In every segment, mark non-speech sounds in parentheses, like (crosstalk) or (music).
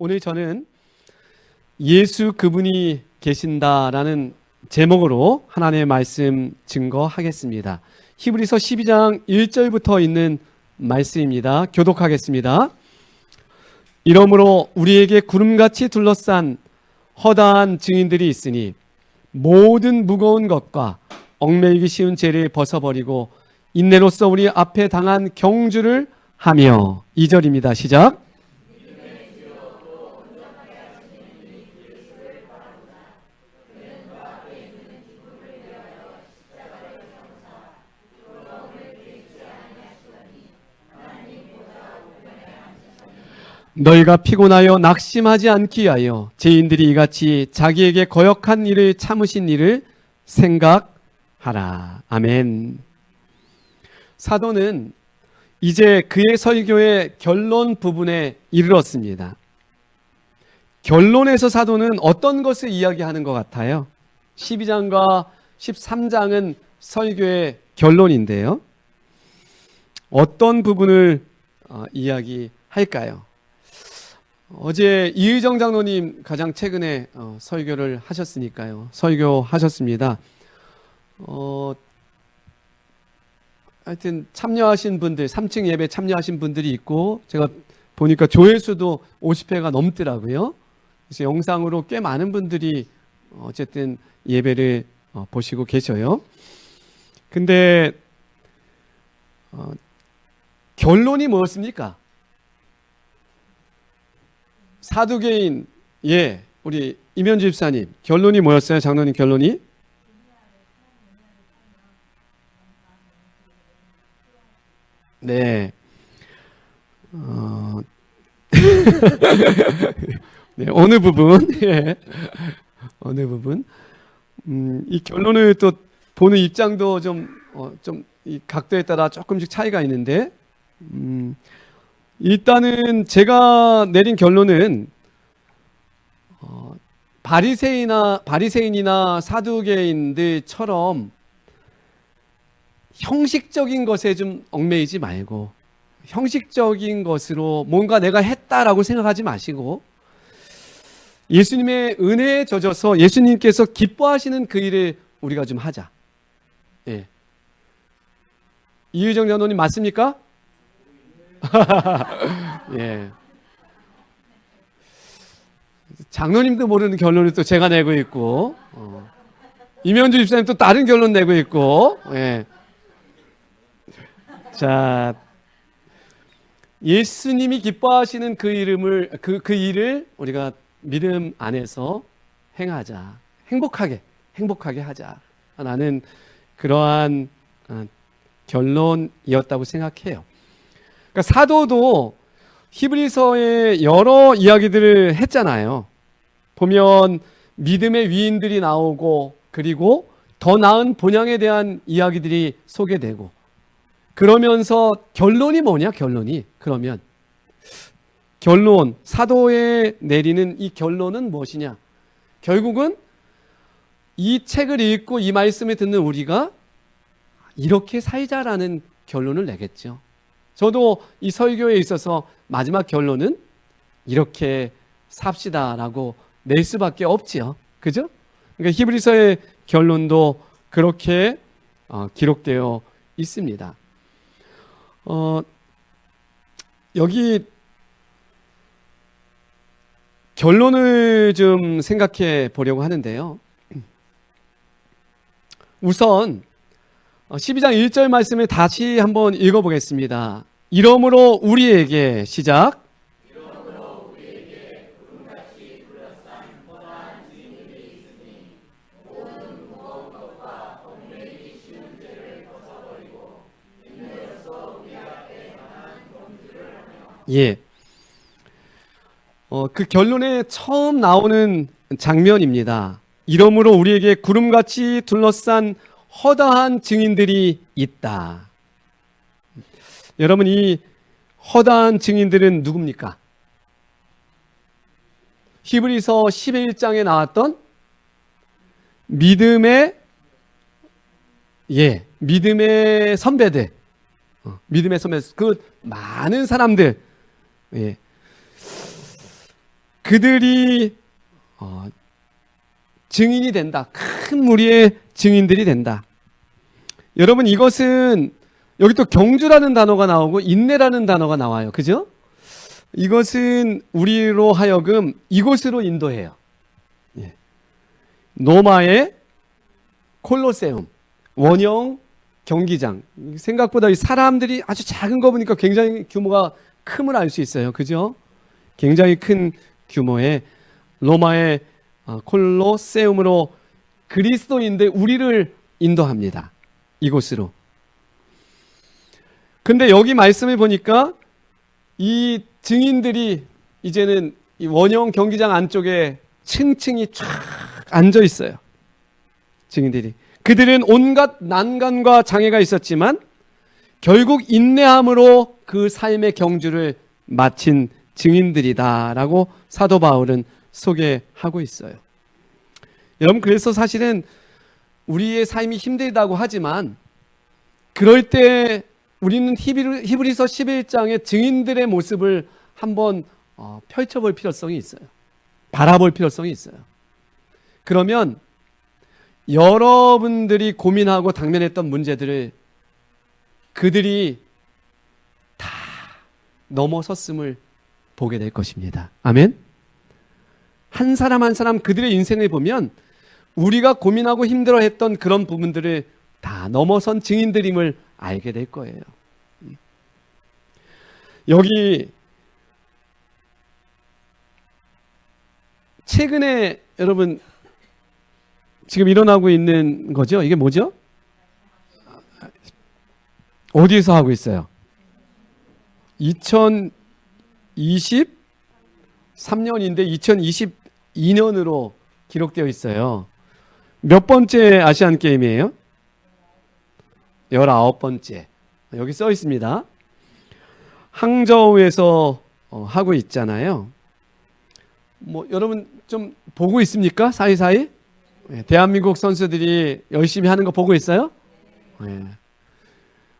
오늘 저는 예수 그분이 계신다라는 제목으로 하나님의 말씀 증거하겠습니다. 히브리서 12장 1절부터 있는 말씀입니다. 교독하겠습니다. 이러므로 우리에게 구름같이 둘러싼 허다한 증인들이 있으니 모든 무거운 것과 얽매이기 쉬운 죄를 벗어버리고 인내로서 우리 앞에 당한 경주를 하며 2절입니다. 시작. 너희가 피곤하여 낙심하지 않기 위하여 죄인들이 이같이 자기에게 거역한 일을 참으신 일을 생각하라. 아멘. 사도는 이제 그의 설교의 결론 부분에 이르렀습니다. 결론에서 사도는 어떤 것을 이야기하는 것 같아요? 12장과 13장은 설교의 결론인데요. 어떤 부분을 어, 이야기할까요? 어제 이의정 장로님 가장 최근에 어, 설교를 하셨으니까요. 설교하셨습니다. 어, 하여튼 참여하신 분들, 3층 예배 참여하신 분들이 있고 제가 보니까 조회수도 50회가 넘더라고요. 그래서 영상으로 꽤 많은 분들이 어쨌든 예배를 어, 보시고 계셔요. 근데 어, 결론이 뭐였습니까? 사두개인 예 우리 임현주 집사님 결론이 뭐였어요? 장로님 결론이? 네. 어... (laughs) 네 어느 부분? (laughs) 예. 어느 부분? 음, 이 결론을 또 보는 입장도 좀좀이 각도에 따라 조금씩 차이가 있는데 음, 일단은 제가 내린 결론은 어, 바리새인이나 바리새인이나 사두개인들처럼 형식적인 것에 좀 얽매이지 말고 형식적인 것으로 뭔가 내가 했다라고 생각하지 마시고 예수님의 은혜에 젖어서 예수님께서 기뻐하시는 그 일을 우리가 좀 하자. 예. 이유정 장로님 맞습니까? (laughs) 예. 장로님도 모르는 결론을 또 제가 내고 있고, 어. 이면주 집사님 또 다른 결론 내고 있고, 예. 자, 예수님이 기뻐하시는 그 이름을, 그, 그 일을 우리가 믿음 안에서 행하자. 행복하게, 행복하게 하자. 나는 그러한 어, 결론이었다고 생각해요. 그러니까 사도도 히브리서에 여러 이야기들을 했잖아요. 보면 믿음의 위인들이 나오고 그리고 더 나은 본향에 대한 이야기들이 소개되고 그러면서 결론이 뭐냐 결론이 그러면 결론 사도에 내리는 이 결론은 무엇이냐 결국은 이 책을 읽고 이 말씀을 듣는 우리가 이렇게 살자라는 결론을 내겠죠. 저도 이 설교에 있어서 마지막 결론은 이렇게 삽시다라고 낼 수밖에 없지요. 그죠? 그러니까 히브리서의 결론도 그렇게 어, 기록되어 있습니다. 어, 여기 결론을 좀 생각해 보려고 하는데요. 우선 12장 어, 1절 말씀을 다시 한번 읽어보겠습니다. 이러므로 우리에게 시작. 예. 어, 그 결론에 처음 나오는 장면입니다. 이러므로 우리에게 구름같이 둘러싼 허다한 증인들이 있다. 여러분 이 허다한 증인들은 누굽니까? 히브리서 11장에 나왔던 믿음의 예, 믿음의 선배들. 어, 믿음의 선배 그 많은 사람들 예. 그들이 어, 증인이 된다. 큰 무리의 증인들이 된다. 여러분 이것은 여기 또 경주라는 단어가 나오고 인내라는 단어가 나와요. 그죠? 이것은 우리로 하여금 이곳으로 인도해요. 예. 노마의 콜로세움 원형 경기장 생각보다 이 사람들이 아주 작은 거 보니까 굉장히 규모가 큼을 알 수 있어요. 그죠? 굉장히 큰 규모의 로마의 어, 콜로세움으로 그리스도인데 우리를 인도합니다. 이곳으로. 근데 여기 말씀을 보니까 이 증인들이 이제는 이 원형 경기장 안쪽에 층층이 쫙 앉아 있어요. 증인들이. 그들은 온갖 난간과 장애가 있었지만 결국 인내함으로 그 삶의 경주를 마친 증인들이다라고 사도 바울은 소개하고 있어요. 여러분 그래서 사실은 우리의 삶이 힘들다고 하지만 그럴 때 우리는 히브리- 히브리서 11장의 증인들의 모습을 한번 어, 펼쳐볼 필요성이 있어요. 바라볼 필요성이 있어요. 그러면 여러분들이 고민하고 당면했던 문제들을 그들이 다 넘어섰음을 보게 될 것입니다. 아멘. 한 사람 한 사람 그들의 인생을 보면 우리가 고민하고 힘들어했던 그런 부분들을 다 넘어선 증인들임을 알게 될 거예요. 여기 최근에 여러분 지금 일어나고 있는 거죠? 이게 뭐죠? 어디서 하고 있어요? 2023년인데 2022년으로 기록되어 있어요. 몇 번째 아시안 게임이에요? 19번째. 여기 써 있습니다. 항저우에서 어, 하고 있잖아요. 뭐 여러분 좀 보고 있습니까? 사이사이? 예, 대한민국 선수들이 열심히 하는 거 보고 있어요? 예.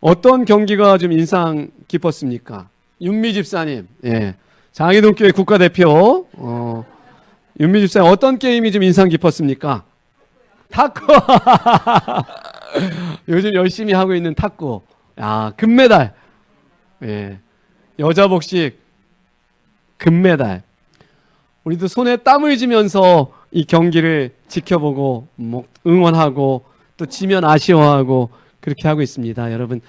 어떤 경기가 좀 인상 깊었습니까? 윤미 집사님, 예. 장희동 교회 국가대표, 어, 윤미 집사님 어떤 게임이 좀 인상 깊었습니까? 탁구. (laughs) 요즘 열심히 하고 있는 탁구. 야, 금메달. 예. 여자 복식 금메달. 우리도 손에 땀을 쥐면서 이 경기를 지켜보고 뭐 응원하고 또 지면 아쉬워하고 그렇게 하고 있습니다. 여러분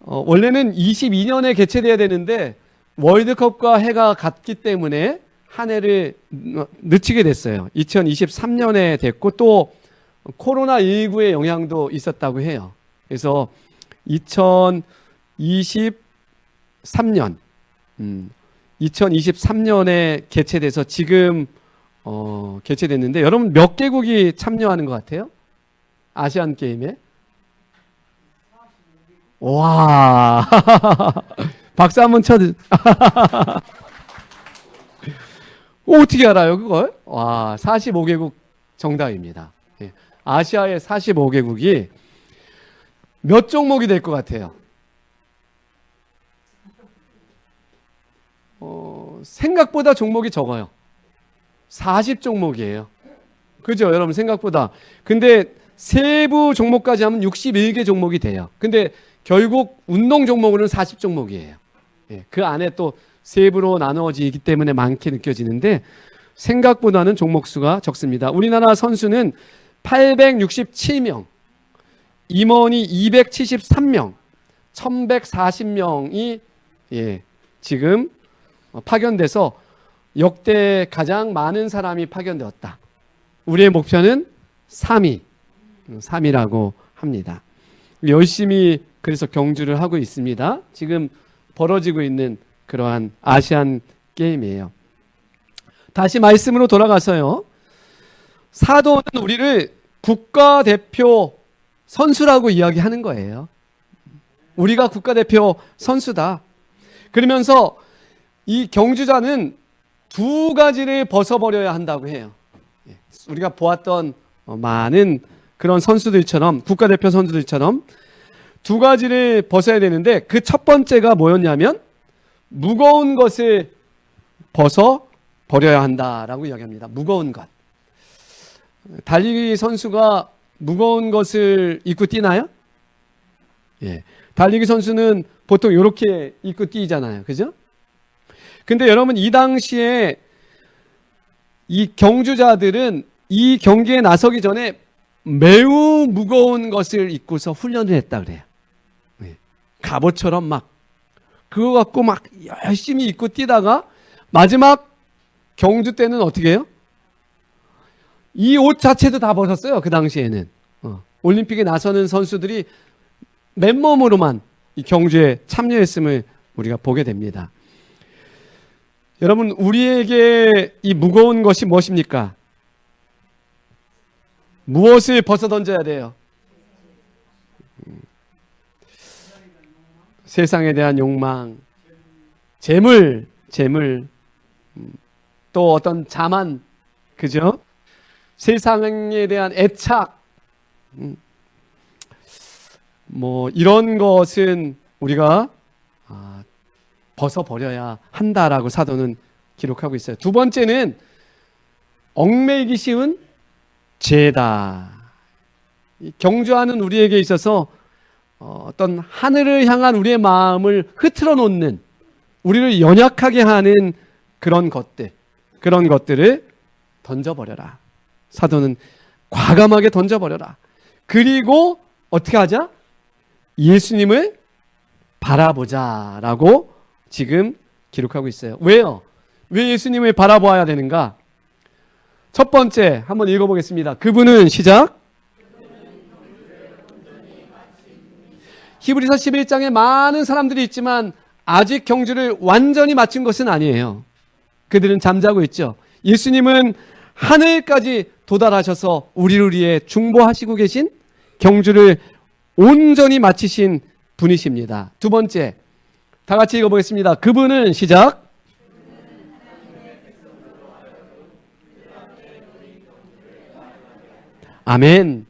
어, 원래는 22년에 개최돼야 되는데 월드컵과 해가 같기 때문에 한 해를 어, 늦추게 됐어요. 2023년에 됐고 또 코로나 19의 영향도 있었다고 해요. 그래서 2023년 음, 2023년에 개최돼서 지금 어, 개최됐는데 여러분 몇 개국이 참여하는 것 같아요? 아시안 게임에? 와 (laughs) 박수 한번 쳐. (laughs) 어, 어떻게 알아요 그걸? 와 45개국 정답입니다. 예. 아시아의 45개국이 몇 종목이 될 것 같아요? 어, 생각보다 종목이 적어요. 40 종목이에요. 그죠? 여러분 생각보다. 근데 세부 종목까지 하면 61개 종목이 돼요. 근데 결국 운동 종목으로는 40 종목이에요. 예, 그 안에 또 세부로 나누어지기 때문에 많게 느껴지는데 생각보다는 종목 수가 적습니다. 우리나라 선수는 867명, 임원이 273명, 1140명이 예, 지금 어, 파견돼서 역대 가장 많은 사람이 파견되었다. 우리의 목표는 3위, 3위라고 합니다. 열심히 그래서 경주를 하고 있습니다. 지금 벌어지고 있는 그러한 아시안 게임이에요. 다시 말씀으로 돌아가서요. 사도는 우리를 국가대표 선수라고 이야기하는 거예요. 우리가 국가대표 선수다. 그러면서 이 경주자는 두 가지를 벗어버려야 한다고 해요. 예, 우리가 보았던 어, 많은 그런 선수들처럼 국가대표 선수들처럼 두 가지를 벗어야 되는데 그 첫 번째가 뭐였냐면 무거운 것을 벗어 버려야 한다라고 이야기합니다. 무거운 것. 달리기 선수가 무거운 것을 입고 뛰나요? 예. 달리기 선수는 보통 이렇게 입고 뛰잖아요. 그죠? 근데 여러분 이 당시에 이 경주자들은 이 경기에 나서기 전에 매우 무거운 것을 입고서 훈련을 했다 그래요. 예. 갑옷처럼 막 그거 갖고 막 열심히 입고 뛰다가 마지막 경주 때는 어떻게 해요? 이 옷 자체도 다 벗었어요. 그 당시에는. 어. 올림픽에 나서는 선수들이 맨몸으로만 이 경주에 참여했음을 우리가 보게 됩니다. 여러분, 우리에게 이 무거운 것이 무엇입니까? 무엇을 벗어 던져야 돼요? 세상에 대한 욕망, 재물, 재물, 음. 또 어떤 자만, 그죠? 세상에 대한 애착, 음. 뭐 이런 것은 우리가 아, 벗어버려야 한다라고 사도는 기록하고 있어요. 두 번째는 얽매이기 쉬운 죄다. 이 경주하는 우리에게 있어서 어, 어떤 하늘을 향한 우리의 마음을 흐트러 놓는 우리를 연약하게 하는 그런 것들, 그런 것들을 던져버려라. 사도는 과감하게 던져버려라. 그리고 어떻게 하자? 예수님을 바라보자 라고 지금 기록하고 있어요. 왜요? 왜 예수님을 바라보아야 되는가? 첫 번째 한번 읽어보겠습니다. 그분은 시작. 히브리서 11장에 많은 사람들이 있지만 아직 경주를 완전히 마친 것은 아니에요. 그들은 잠자고 있죠. 예수님은 하늘까지 도달하셔서 우리를 위해 중보하시고 계신 경주를 온전히 마치신 분이십니다. 두 번째, 다 같이 읽어보겠습니다. 그분은 시작. 아멘.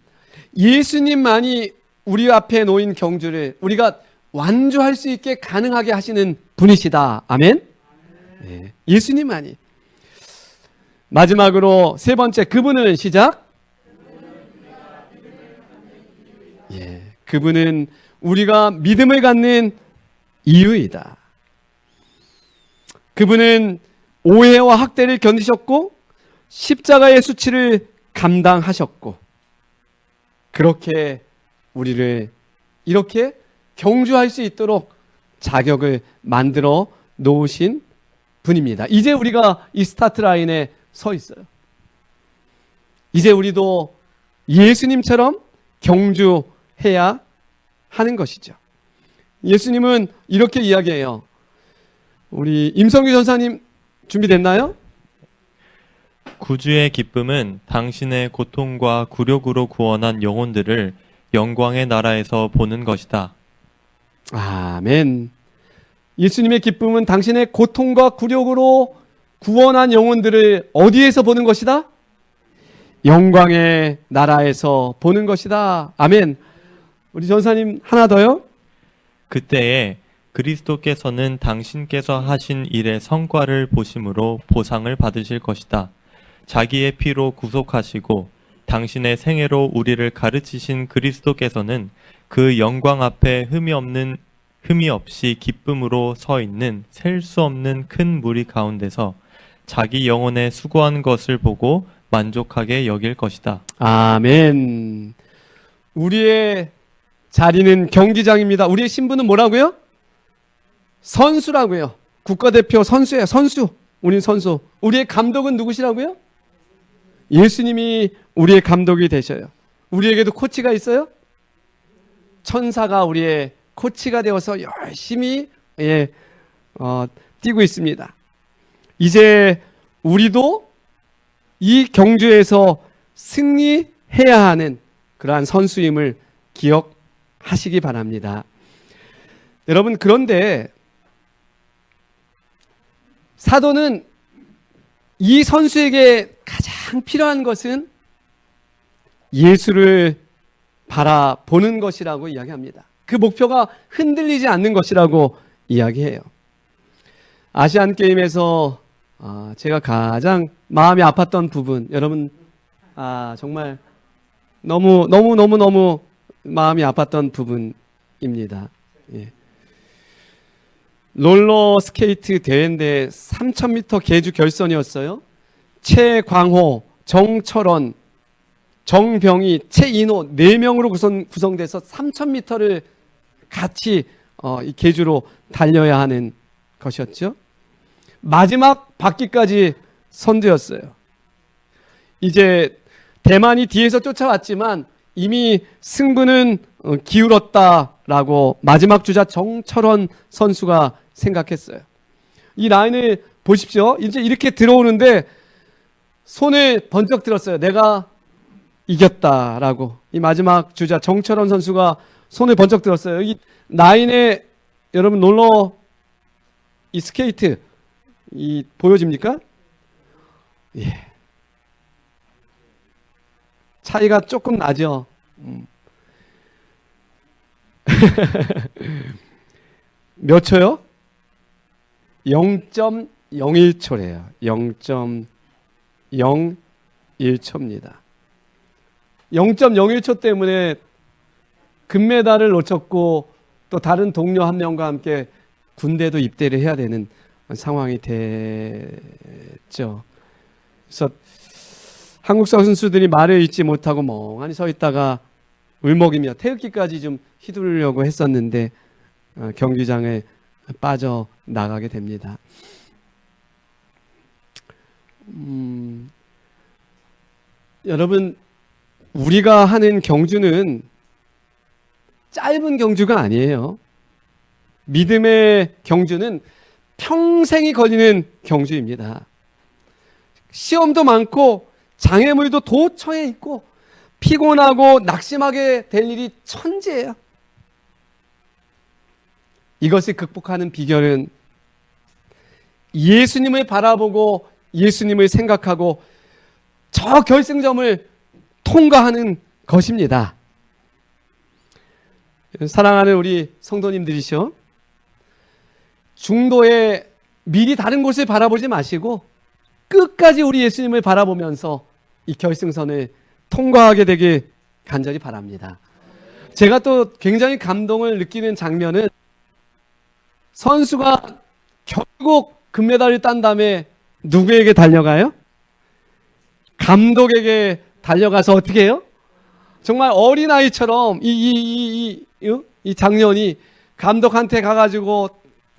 예수님만이 우리 앞에 놓인 경주를 우리가 완주할 수 있게 가능하게 하시는 분이시다. 아멘. 네, 예수님만이. 마지막으로 세 번째 그분은 시작. 예, 그분은 우리가 믿음을 갖는 이유이다. 그분은 오해와 학대를 견디셨고 십자가의 수치를 감당하셨고 그렇게 우리를 이렇게 경주할 수 있도록 자격을 만들어 놓으신 분입니다. 이제 우리가 이 스타트 라인에 서 있어요. 이제 우리도 예수님처럼 경주해야 하는 것이죠. 예수님은 이렇게 이야기해요. 우리 임성규 전사님 준비됐나요? 구주의 기쁨은 당신의 고통과 굴욕으로 구원한 영혼들을 영광의 나라에서 보는 것이다. 아멘. 예수님의 기쁨은 당신의 고통과 굴욕으로 구원한 영혼들을 어디에서 보는 것이다? 영광의 나라에서 보는 것이다. 아멘. 우리 전사님 하나 더요? 그때에 그리스도께서는 당신께서 하신 일의 성과를 보심으로 보상을 받으실 것이다. 자기의 피로 구속하시고 당신의 생애로 우리를 가르치신 그리스도께서는 그 영광 앞에 흠이 없는 흠이 없이 기쁨으로 서 있는 셀 수 없는 큰 무리 가운데서 자기 영혼에 수고한 것을 보고 만족하게 여길 것이다. 아멘. 우리의 자리는 경기장입니다. 우리의 신분은 뭐라고요? 선수라고요. 국가대표 선수예요. 선수. 우린 선수. 우리의 감독은 누구시라고요? 예수님이 우리의 감독이 되셔요. 우리에게도 코치가 있어요? 천사가 우리의 코치가 되어서 열심히 예, 어, 뛰고 있습니다. 이제 우리도 이 경주에서 승리해야 하는 그러한 선수임을 기억하시기 바랍니다. 여러분, 그런데 사도는 이 선수에게 가장 필요한 것은 예수를 바라보는 것이라고 이야기합니다. 그 목표가 흔들리지 않는 것이라고 이야기해요. 아시안 게임에서 아, 제가 가장 마음이 아팠던 부분, 여러분, 아, 정말 너무, 너무, 너무, 너무 마음이 아팠던 부분입니다. 예. 롤러 스케이트 대회인데 3000m 계주 결선이었어요. 최광호, 정철원, 정병희, 최인호 네 명으로 구성, 구성돼서 3000m를 같이 어, 이 계주로 달려야 하는 것이었죠. 마지막 바퀴까지 선두였어요. 이제 대만이 뒤에서 쫓아왔지만 이미 승부는 어, 기울었다라고 마지막 주자 정철원 선수가 생각했어요. 이 라인을 보십시오. 이제 이렇게 들어오는데 손을 번쩍 들었어요. 내가 이겼다라고. 이 마지막 주자 정철원 선수가 손을 번쩍 들었어요. 여기 라인에 여러분 놀러 이 스케이트 이 보여집니까? 예. 차이가 조금 나죠. 음. (laughs) 몇 초요? 0.01초래요. 0.01초입니다. 0.01초 때문에 금메달을 놓쳤고 또 다른 동료 한 명과 함께 군대도 입대를 해야 되는 상황이 됐죠. 그래서 한국 선수들이 말을 잊지 못하고 멍하니 서 있다가 울먹이며 태극기까지 좀 휘두르려고 했었는데 어, 경기장에 빠져 나가게 됩니다. 음, 여러분 우리가 하는 경주는 짧은 경주가 아니에요. 믿음의 경주는 평생이 걸리는 경주입니다. 시험도 많고 장애물도 도처에 있고 피곤하고 낙심하게 될 일이 천지예요. 이것을 극복하는 비결은 예수님을 바라보고 예수님을 생각하고 저 결승점을 통과하는 것입니다. 사랑하는 우리 성도님들이시오. 중도에 미리 다른 곳을 바라보지 마시고 끝까지 우리 예수님을 바라보면서 이 결승선을 통과하게 되길 간절히 바랍니다. 제가 또 굉장히 감동을 느끼는 장면은 선수가 결국 금메달을 딴 다음에 누구에게 달려가요? 감독에게 달려가서 어떻게 해요? 정말 어린아이처럼 이, 이, 이, 이, 이, 이 장면이 감독한테 가가지고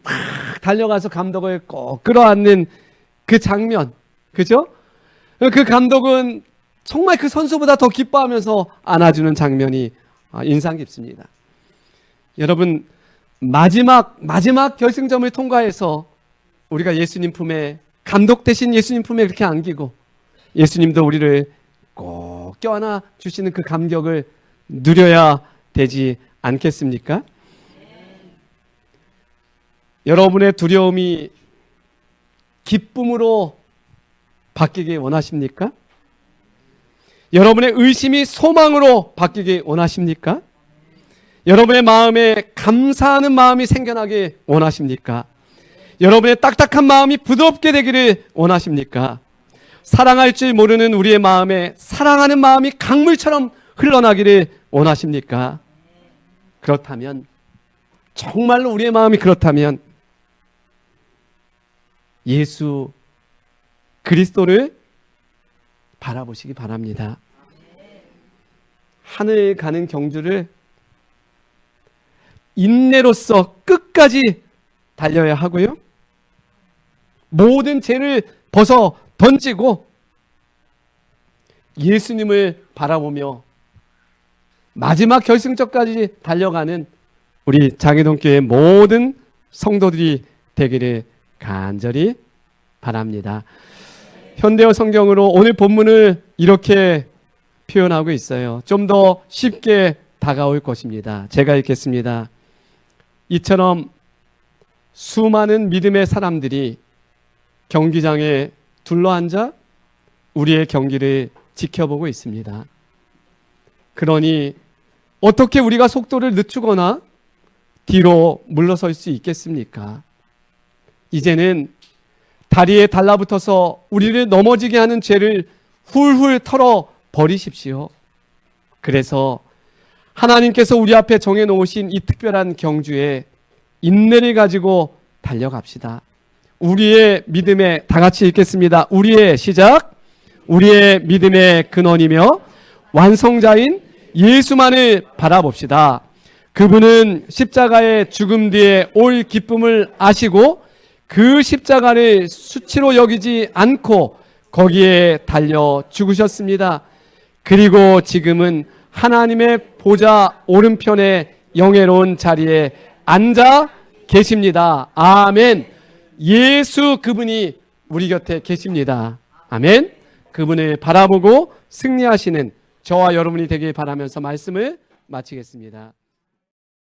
탁 달려가서 감독을 꼭 끌어안는 그 장면. 그죠? 그 감독은 정말 그 선수보다 더 기뻐하면서 안아주는 장면이 아, 인상 깊습니다. 여러분, 마지막, 마지막 결승점을 통과해서 우리가 예수님 품에, 감독 대신 예수님 품에 그렇게 안기고 예수님도 우리를 꼭 껴안아 주시는 그 감격을 누려야 되지 않겠습니까? 여러분의 두려움이 기쁨으로 바뀌기 원하십니까? 여러분의 의심이 소망으로 바뀌기 원하십니까? 여러분의 마음에 감사하는 마음이 생겨나기 원하십니까? 여러분의 딱딱한 마음이 부드럽게 되기를 원하십니까? 사랑할 줄 모르는 우리의 마음에 사랑하는 마음이 강물처럼 흘러나기를 원하십니까? 그렇다면 정말로 우리의 마음이 그렇다면 예수 그리스도를 바라보시기 바랍니다. 하늘 가는 경주를 인내로서 끝까지 달려야 하고요. 모든 죄를 벗어 던지고 예수님을 바라보며 마지막 결승점까지 달려가는 우리 장희동교회 모든 성도들이 되기를 간절히 바랍니다. 현대어 성경으로 오늘 본문을 이렇게 표현하고 있어요. 좀 더 쉽게 다가올 것입니다. 제가 읽겠습니다. 이처럼 수많은 믿음의 사람들이 경기장에 둘러앉아 우리의 경기를 지켜보고 있습니다. 그러니 어떻게 우리가 속도를 늦추거나 뒤로 물러설 수 있겠습니까? 이제는 다리에 달라붙어서 우리를 넘어지게 하는 죄를 훌훌 털어 버리십시오. 그래서 하나님께서 우리 앞에 정해 놓으신 이 특별한 경주에 인내를 가지고 달려갑시다. 우리의 믿음에 다 같이 읽겠습니다. 우리의 시작. 우리의 믿음의 근원이며 완성자인 예수만을 바라봅시다. 그분은 십자가의 죽음 뒤에 올 기쁨을 아시고 그 십자가를 수치로 여기지 않고 거기에 달려 죽으셨습니다. 그리고 지금은 하나님의 보좌 오른편에 영예로운 자리에 앉아 계십니다. 아멘. 예수 그분이 우리 곁에 계십니다. 아멘. 그분을 바라보고 승리하시는 저와 여러분이 되길 바라면서 말씀을 마치겠습니다.